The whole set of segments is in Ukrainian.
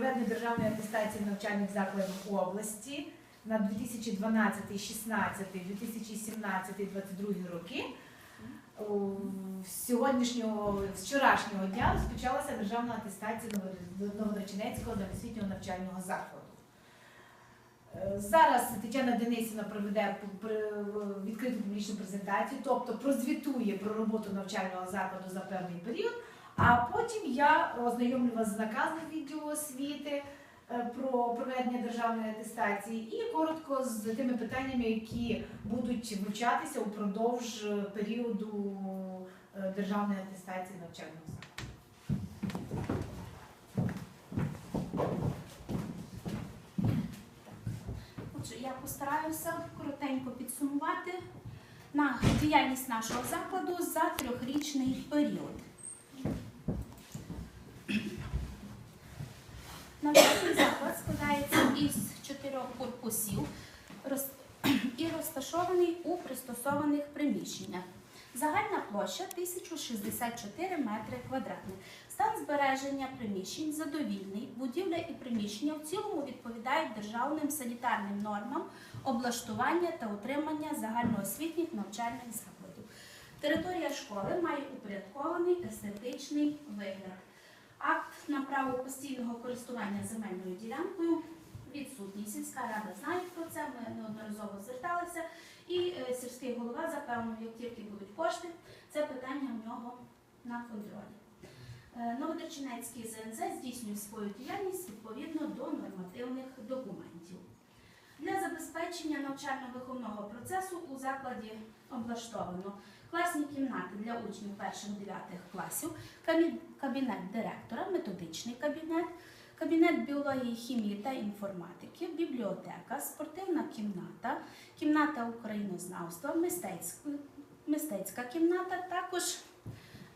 проведення державної атестації навчальних закладів області на 2012, 16, 2017, 2022 роки. З сьогоднішнього, вчорашнього дня розпочалася державна атестація Ново- Новодреченецького освітнього навчального закладу. Е, Зараз Тетяна Денисівна проведе відкриту публічну презентацію, тобто прозвітує про роботу навчального закладу за певний період, а потім я ознайомлю вас з наказом відділу освіти е, про проведення державної атестації і коротко з тими питаннями, які будуть вручатися упродовж е, періоду е, державної атестації навчального закладу. Отже, я постараюся коротенько підсумувати на діяльність нашого закладу за трьохрічний період. Навчальний заклад складається із чотирьох корпусів роз- і розташований у пристосованих приміщеннях. Загальна площа 1064 метри квадратних. Стан збереження приміщень задовільний. Будівля і приміщення в цілому відповідають державним санітарним нормам облаштування та утримання загальноосвітніх навчальних закладів. Територія школи має упорядкований естетичний вигляд. Акт на право постійного користування земельною ділянкою відсутній. Сільська рада знає про це, ми неодноразово зверталися. І е, сільський голова запевнив, як тільки будуть кошти, це питання в нього на контролі. Е, Новодерчинецький ЗНЗ здійснює свою діяльність відповідно до нормативних документів. Для забезпечення навчально-виховного процесу у закладі облаштовано класні кімнати для учнів перших-дев'ятих класів, кабінет директора, методичний кабінет, кабінет біології, хімії та інформатики, бібліотека, спортивна кімната, кімната українознавства, мистецька, кімната, також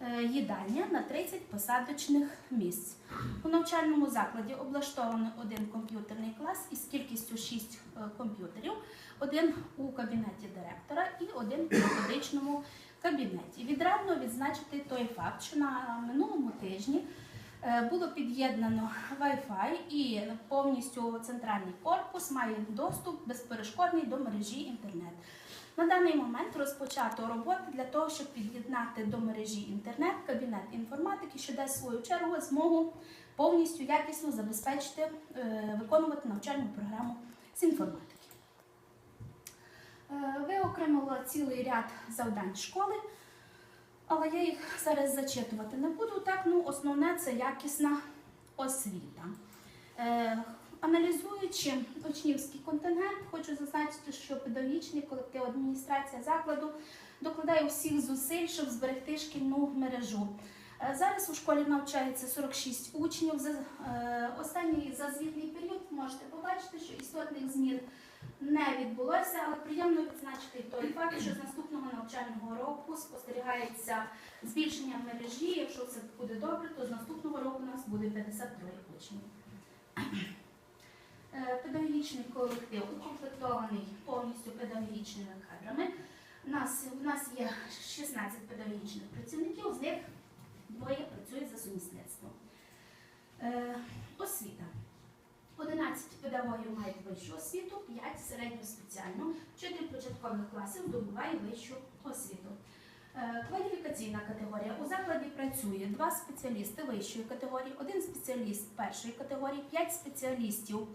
е, їдальня на 30 посадочних місць. У навчальному закладі облаштовано один комп'ютерний клас із кількістю 6 комп'ютерів, один у кабінеті директора і один у методичному кабінеті. Відрадно відзначити той факт, що на минулому тижні е, було під'єднано Wi-Fi і повністю центральний корпус має доступ безперешкодний до мережі інтернет. На даний момент розпочато роботи для того, щоб під'єднати до мережі інтернет кабінет інформатики, що дасть свою чергу змогу повністю якісно забезпечити е, виконувати навчальну програму з інформатики. Е, Виокремила цілий ряд завдань школи, але я їх зараз зачитувати не буду. Так, ну, основне це якісна освіта. Е, Аналізуючи учнівський контингент, хочу зазначити, що педагогічний колектив адміністрація закладу докладає всіх зусиль, щоб зберегти шкільну мережу. Е, Зараз у школі навчається 46 учнів. За е, останній зазвітний період можете побачити, що істотних змін не відбулося, але приємно відзначити той факт, що з наступного навчального року спостерігається збільшення мережі. Якщо все буде добре, то з наступного року у нас буде 53 учнів. Е, Педагогічний колектив укомплектований повністю педагогічними кадрами. У нас, у нас є 16 педагогічних працівників, з них двоє працюють за сумісництвом. Е, освіта. 11 педагогів мають вищу освіту, 5 середньо спеціальну, 4 початкових класів здобуває вищу освіту. Е, Кваліфікаційна категорія. У закладі працює два спеціалісти вищої категорії, один спеціаліст першої категорії, 5 спеціалістів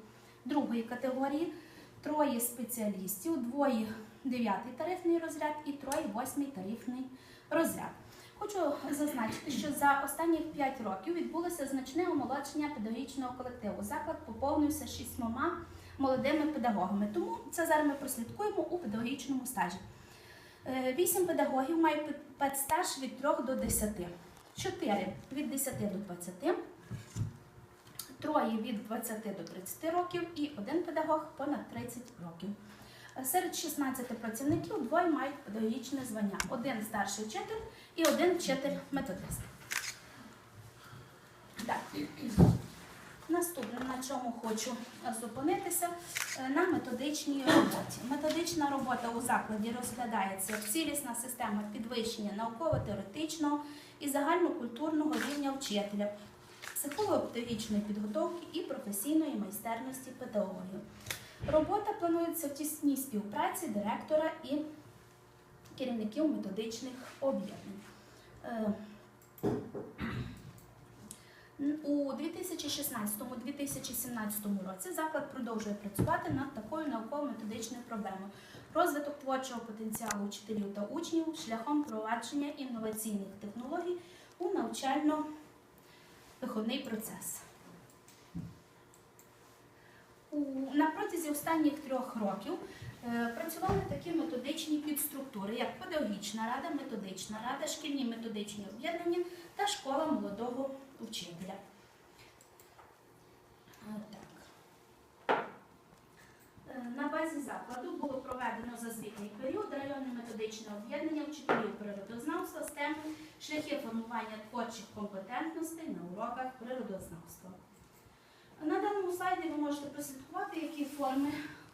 другої категорії, троє спеціалістів, двоє дев'ятий тарифний розряд і троє восьмий тарифний розряд. Хочу зазначити, що за останні 5 років відбулося значне омолодження педагогічного колективу. Заклад поповнився шістьмома молодими педагогами. Тому це зараз ми прослідкуємо у педагогічному стажі. Е, Вісім педагогів мають пед- педстаж від 3 до 10, 4 від 10 до 20, троє від 20 до 30 років і один педагог понад 30 років. Е, Серед 16 працівників двоє мають педагогічне звання: один старший вчитель і один вчитель-методист. Так. Наступне, на чому хочу зупинитися, е, на методичній роботі. Методична робота у закладі розглядається як цілісна система підвищення науково-теоретичного і загальнокультурного рівня вчителя. психолого-педагогічної підготовки і професійної майстерності педагогів. Робота планується в тісній співпраці директора і керівників методичних об'єднань. Е, у 2016-2017 році заклад продовжує працювати над такою науково-методичною проблемою розвиток творчого потенціалу вчителів та учнів шляхом впровадження інноваційних технологій у навчально-виховний процес. На протязі останніх трьох років працювали такі методичні підструктури, як педагогічна рада, методична рада, шкільні методичні об'єднання та школа молодого вчителя. Е, Так. Е, На базі закладу було проведено за звітний період районне методичне об'єднання вчителів природознавства з теми шляхи формування творчих компетентностей на уроках природознавства. На даному слайді ви можете прослідкувати, які форми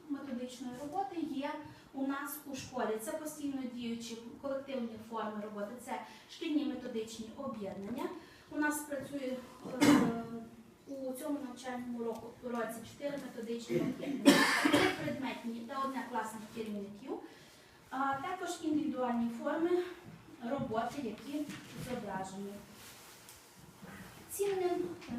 методичної роботи є у нас у школі. Це постійно діючі колективні форми роботи, це шкільні методичні об'єднання. У нас працює е, у цьому навчальному року році чотири методичні об'єднання, три предметні та одне класних керівників, а також індивідуальні форми роботи, які зображені. Цінним е,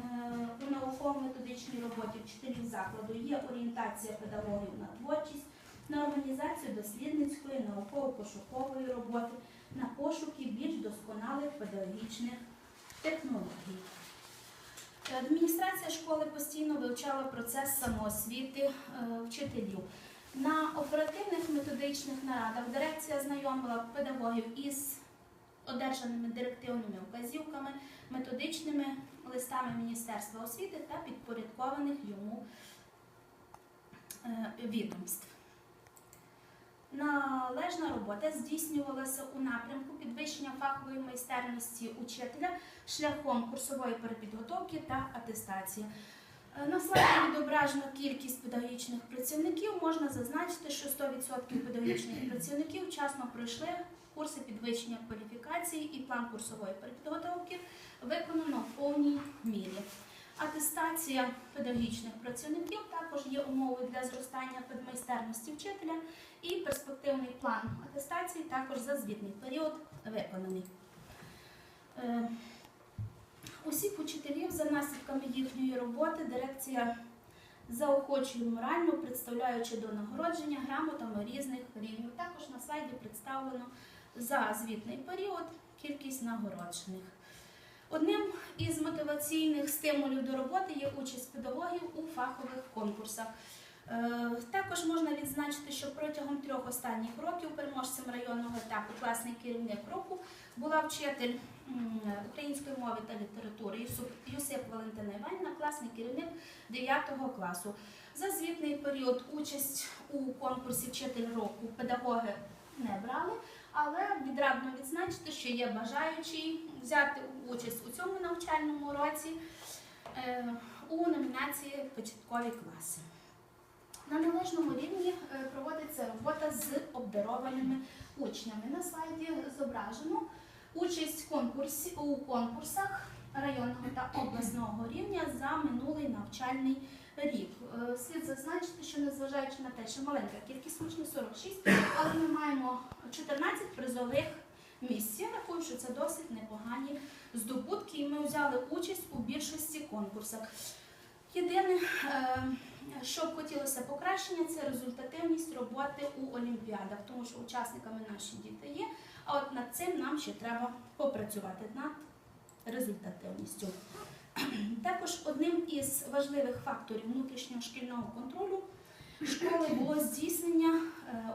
у науково-методичній роботі вчителів закладу є орієнтація педагогів на творчість, на організацію дослідницької, науково-пошукової роботи, на пошуки більш досконалих педагогічних технологій. Адміністрація школи постійно вивчала процес самоосвіти е, вчителів. На оперативних методичних нарадах дирекція знайомила педагогів із одержаними директивними вказівками, методичними листами Міністерства освіти та підпорядкованих йому е, відомств. Належна робота здійснювалася у напрямку підвищення фахової майстерності учителя шляхом курсової перепідготовки та атестації. Е, На слайді відображена кількість педагогічних працівників. Можна зазначити, що 100% педагогічних працівників вчасно пройшли курси підвищення кваліфікації і план курсової перепідготовки виконано в повній мірі. Атестація педагогічних працівників також є умовою для зростання педмайстерності вчителя і перспективний план атестації також за звітний період виконаний. Е, Усіх учителів за наслідками їхньої роботи дирекція заохочує морально, представляючи до нагородження грамотами різних рівнів. Також на слайді представлено за звітний період кількість нагороджених. Одним із мотиваційних стимулів до роботи є участь педагогів у фахових конкурсах. Е, Також можна відзначити, що протягом трьох останніх років переможцем районного етапу класний керівник року була вчитель української мови та літератури Юсип Валентина Іванівна, класний керівник 9 класу. За звітний період участь у конкурсі Вчитель року педагоги не брали, але відрадно відзначити, що є бажаючі взяти участь у цьому навчальному році е, у номінації Початкові класи. На належному рівні е, проводиться робота з обдарованими учнями. На слайді зображено участь у конкурсах районного та обласного рівня за минулий навчальний рік. Е, Слід зазначити, що незважаючи на те, що маленька кількість учнів 46, але ми маємо 14 призових місць. Я рахую, що це досить непогані здобутки, і ми взяли участь у більшості конкурсах. Єдине, е, що б хотілося покращення, це результативність роботи у олімпіадах, тому що учасниками наші діти є. А от над цим нам ще треба попрацювати над результативністю. Також одним із важливих факторів внутрішнього шкільного контролю школи було здійснення е,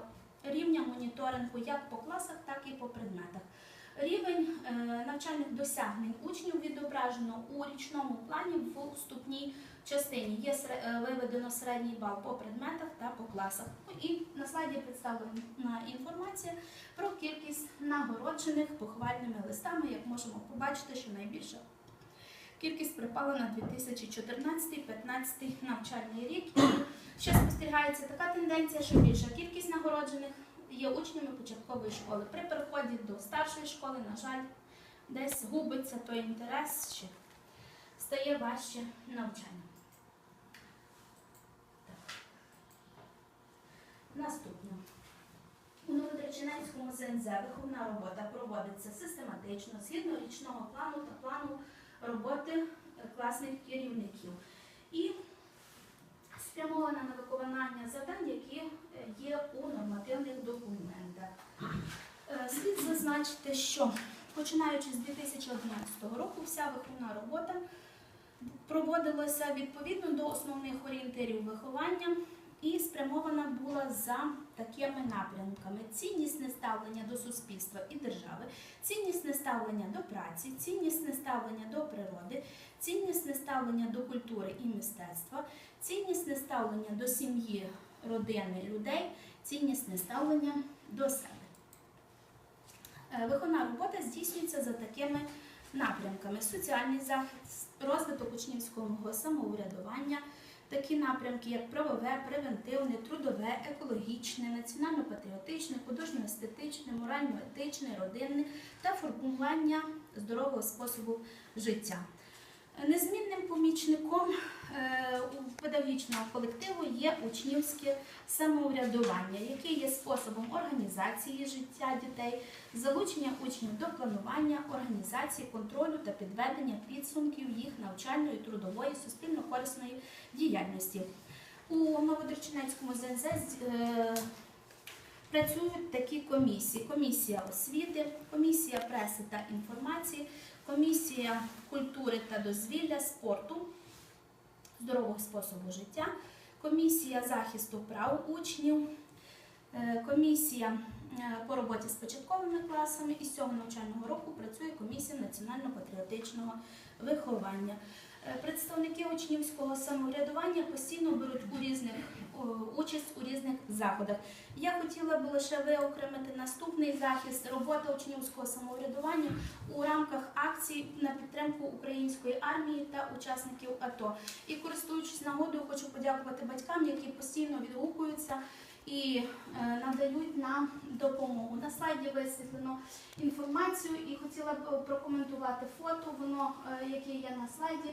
рівня моніторингу як по класах, так і по предметах. Рівень е, навчальних досягнень учнів відображено у річному плані в вступній частині. Є е, виведено середній бал по предметах та по класах. Ну І на слайді представлена інформація про кількість нагороджених похвальними листами. Як можемо побачити, що найбільша кількість припала на 2014-2015 навчальний рік. І ще спостерігається така тенденція, що більша кількість нагороджених є учнями початкової школи. При переході до старшої школи, на жаль, десь губиться той інтерес, чи стає важче навчання. Так. Наступне. У Новодреченецькому ЗНЗ виховна робота проводиться систематично, згідно річного плану та плану роботи е, класних керівників. І спрямована на виконання завдань, які е, є у нормативних документах. Е, Слід зазначити, що починаючи з 2011 року вся виховна робота проводилася відповідно до основних орієнтирів виховання і спрямована була за такими напрямками: ціннісне ставлення до суспільства і держави, ціннісне ставлення до праці, ціннісне ставлення до природи, ціннісне ставлення до культури і мистецтва, ціннісне ставлення до сім'ї, родини, людей, ціннісне ставлення до себе. Е, Виховна робота здійснюється за такими напрямками: соціальний захист, розвиток учнівського самоврядування, такі напрямки, як правове, превентивне, трудове, екологічне, національно-патріотичне, художньо-естетичне, морально-етичне, родинне та формування здорового способу життя. Незмінним помічником у педагогічного колективу є учнівське самоврядування, яке є способом організації життя дітей, залучення учнів до планування, організації, контролю та підведення підсумків їх навчальної, трудової, суспільно-корисної діяльності. У Новодорчинецькому ЗНЗ е, працюють такі комісії: комісія освіти, комісія преси та інформації, комісія культури та дозвілля, спорту, здорового способу життя, комісія захисту прав учнів, е, комісія е, по роботі з початковими класами. І з цього навчального року працює комісія національно-патріотичного виховання. Е, Представники учнівського самоврядування постійно беруть у різних участь у різних заходах. Я хотіла би лише виокремити наступний захист робота учнівського самоврядування у рамках акцій на підтримку української армії та учасників АТО. І користуючись нагодою, хочу подякувати батькам, які постійно відгукуються і е, надають нам допомогу. На слайді висвітлено інформацію і хотіла б прокоментувати фото, воно е, яке є на слайді.